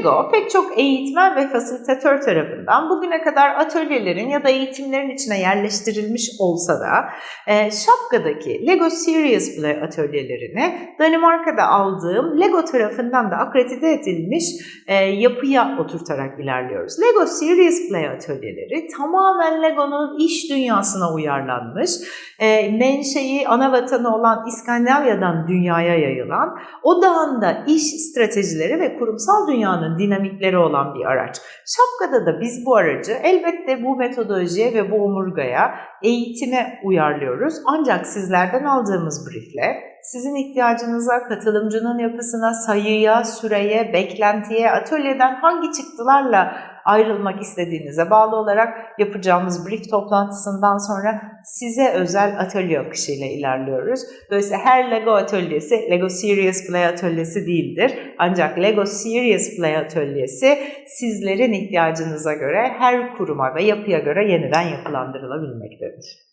Lego pek çok eğitmen ve fasilitatör tarafından bugüne kadar atölyelerin ya da eğitimlerin içine yerleştirilmiş olsa da e, Şapka'daki Lego Serious Play atölyelerini Danimarka'da aldığım Lego tarafından da akredite edilmiş e, yapıya oturtarak ilerliyoruz. Lego Serious Play atölyeleri tamamen Lego'nun iş dünyasına uyarlanmış, e, menşei ana vatanı olan İskandinavya'dan dünyaya yayılan, o dağında iş stratejileri ve kurumsal dünyanın dinamikleri olan bir araç. Şapkada da biz bu aracı elbette bu metodolojiye ve bu omurgaya, eğitime uyarlıyoruz. Ancak sizlerden aldığımız briefle sizin ihtiyacınıza, katılımcının yapısına, sayıya, süreye, beklentiye, atölyeden hangi çıktılarla ayrılmak istediğinize bağlı olarak yapacağımız brief toplantısından sonra size özel atölye akışıyla ilerliyoruz. Dolayısıyla her Lego atölyesi Lego Serious Play atölyesi değildir. Ancak Lego Serious Play atölyesi sizlerin ihtiyacınıza göre her kuruma ve yapıya göre yeniden yapılandırılabilmektedir.